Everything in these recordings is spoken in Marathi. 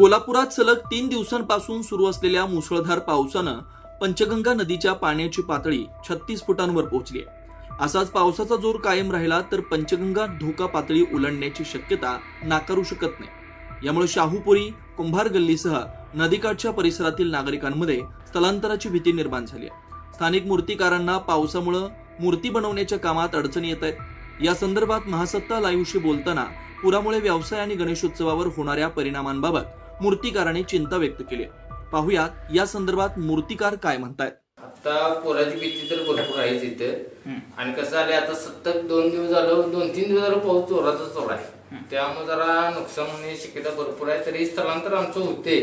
कोल्हापुरात सलग तीन दिवसांपासून सुरू असलेल्या मुसळधार पावसानं पंचगंगा नदीच्या पाण्याची पातळी छत्तीस फुटांवर पोहोचली आहे. असाच पावसाचा जोर कायम राहिला तर पंचगंगा धोका पातळी ओलांडण्याची शक्यता नाकारू शकत नाही. यामुळे शाहूपुरी कुंभार गल्लीसह नदीकाठच्या परिसरातील नागरिकांमध्ये स्थलांतराची भीती निर्माण झाली आहे. स्थानिक मूर्तिकारांना पावसामुळं मूर्ती बनवण्याच्या कामात अडचणी येत आहेत. या संदर्भात महासत्ता लाईव्हशी बोलताना पुरामुळे व्यवसाय आणि गणेशोत्सवावर होणाऱ्या परिणामांबाबत मूर्तिकारांनी चिंता व्यक्त केली आहे. पाहुयात या संदर्भात मूर्तिकार काय म्हणतायत. आता पोराची भीती तर भरपूर आहे तिथं आणि कसं झालंय आता सतत दोन दिवस झालं दोन तीन दिवस झालं पाऊस जोराचा चालू आहे. त्यामुळे जरा नुकसान होण्याची शक्यता भरपूर आहे तरी स्थलांतर आमचं होते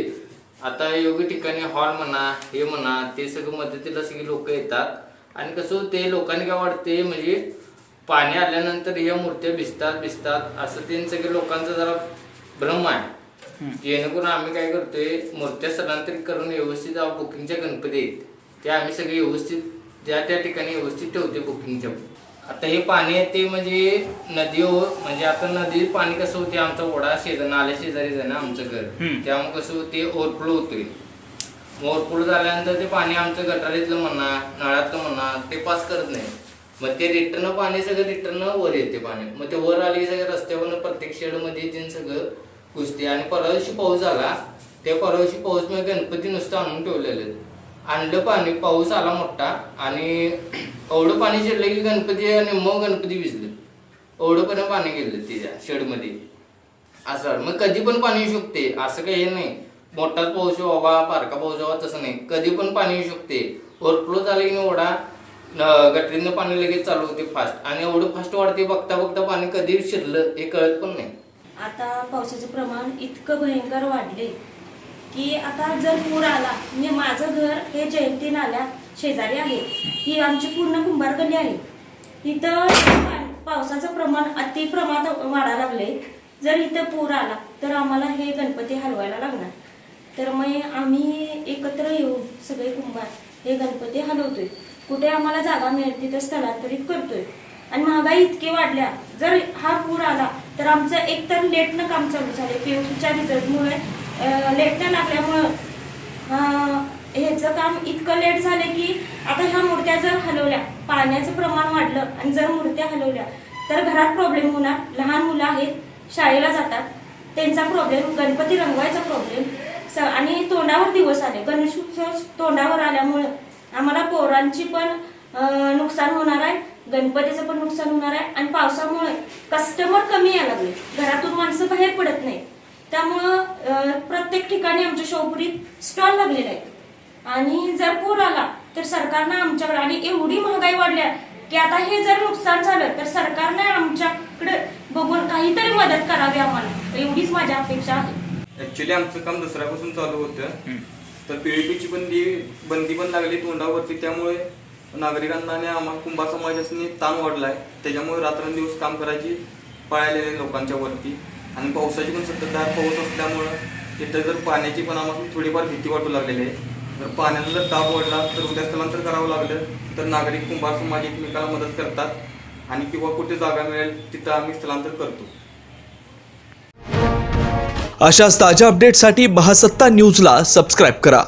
आता योग्य ठिकाणी हॉल म्हणा हे म्हणा ते सगळं मदतीला सगळी लोक येतात. आणि कसं होते लोकांनी काय वाटते म्हणजे पाणी आल्यानंतर ह्या मूर्त्या भिजतात भिजतात असं ते सगळे लोकांचा जरा भ्रम आहे. जेणेकरून आम्ही काय करतोय मूर्त्या स्थलांतरित करून व्यवस्थित बुकिंगच्या गणपती आहेत. ते आम्ही सगळे व्यवस्थित त्या त्या ठिकाणी व्यवस्थित ठेवते बुकिंगच्या. आता हे पाणी आहे ते म्हणजे नदी म्हणजे आता नदी पाणी कसं होते आमचा ओढा शेजार नाल्या आहे ना आमचं घर. त्यामुळे कसं होते ओव्हरफ्लो होतोय. ओव्हरफ्लो झाल्यानंतर ते पाणी आमचं गटारीतलं म्हणा नळातलं म्हणा ते पास करत नाही. मग ते रिटर्न पाणी सगळं रिटर्न वर येते पाणी. मग ते वर आले की सगळं रस्त्यावरनं प्रत्येक शेडमध्ये ते सगळं कुस्ती. आणि परवा दिवशी पाऊस झाला. ते परवा दिवशी पाऊस मग गणपती नुसतं आणून ठेवलेलं आणलं पाणी पाऊस आला मोठा आणि एवढं पाणी शिरलं की गणपती आणि मग गणपती भिजले एवढं पण पाणी गेलं तिच्या शेडमध्ये. असं मग कधी पण पाणी येऊ शकते असं काही हे नाही. मोठाच पाऊस व्हावा पारका पाऊस व्हावा तसं नाही. कधी पण पाणी येऊ शकते ओव्हरफ्लो झालं की नाही गटरीनं पाणी लगेच चालू होते फास्ट आणि एवढं फास्ट वाढते बघता बघता पाणी कधी शिरलं हे कळत पण नाही. आता पावसाचं प्रमाण इतकं भयंकर वाढले की आता जर पूर आला म्हणजे माझं घर हे जयंती नाल्या शेजारी आहे ही आमची पूर्ण कुंभार गल्ली आहे. इथं पावसाचं प्रमाण अति प्रमाणात वाढायला लागले. जर इथं पूर आला तर आम्हाला हे गणपती हलवायला लागणार. तर मग आम्ही एकत्र येऊन सगळे कुंभार हे गणपती हलवतोय. कुठे आम्हाला जागा मिळेल तिथं स्थलांतरित करतोय. आणि महागाई इतकी वाढल्या जर हा पूर आला तर आमचं एकतर लेटनं काम चालू झाले पीओसीच्या रिझल्टमुळे लेटनं लागल्यामुळं ह्याचं काम इतकं लेट झालं की आता ह्या मूर्त्या जर हलवल्या पाण्याचं प्रमाण वाढलं आणि जर मूर्त्या हलवल्या तर घरात प्रॉब्लेम होणार. लहान मुलं आहेत शाळेला जातात. त्यांचा प्रॉब्लेम गणपती रंगवायचा प्रॉब्लेम स आणि तोंडावर दिवस आले. गणेशोत्सव तोंडावर आल्यामुळं आम्हाला पोरांची पण नुकसान होणार आहे. गणपतीचं पण नुकसान होणार आहे आणि पावसामुळे कस्टमर कमी यायला लागले. घरातून माणसं बाहेर पडत नाही. त्यामुळं प्रत्येक ठिकाणी आमच्या शोपुरीत स्टॉल लागलेले आहेत. आणि जर पूर आला तर सरकारनं आमच्याकडे आणि एवढी महागाई वाढल्या की आता हे जर नुकसान झालं तर सरकारने आमच्याकडे बघून काहीतरी मदत करावी आम्हाला. एवढीच माझी अपेक्षा आहे. ऍक्च्युली आमचं काम दसऱ्यापासून चालू होतं. तर पीडीपीची बंदी बंदी पण लागली तोंडावरती. त्यामुळे नागरिकांना आणि आम्हाला कुंभार समाजाने ताण वाढलाय. त्याच्यामुळे रात्रंदिवस काम करायची पळालेले लोकांच्या वरती. आणि पावसाची पण सततधार पाऊस असल्यामुळं तिथं जर पाण्याची पण आम्हाला थोडीफार भीती वाटू लागलेली आहे. जर पाण्याचा जर ताप वाढला तर उद्या स्थलांतर करावं लागलं तर नागरिक कुंभार समाज एकमेकाला मदत करतात आणि किंवा कुठे जागा मिळेल तिथं आम्ही स्थलांतर करतो. अशाच ताज्या अपडेटसाठी महासत्ता न्यूजला सबस्क्राईब करा.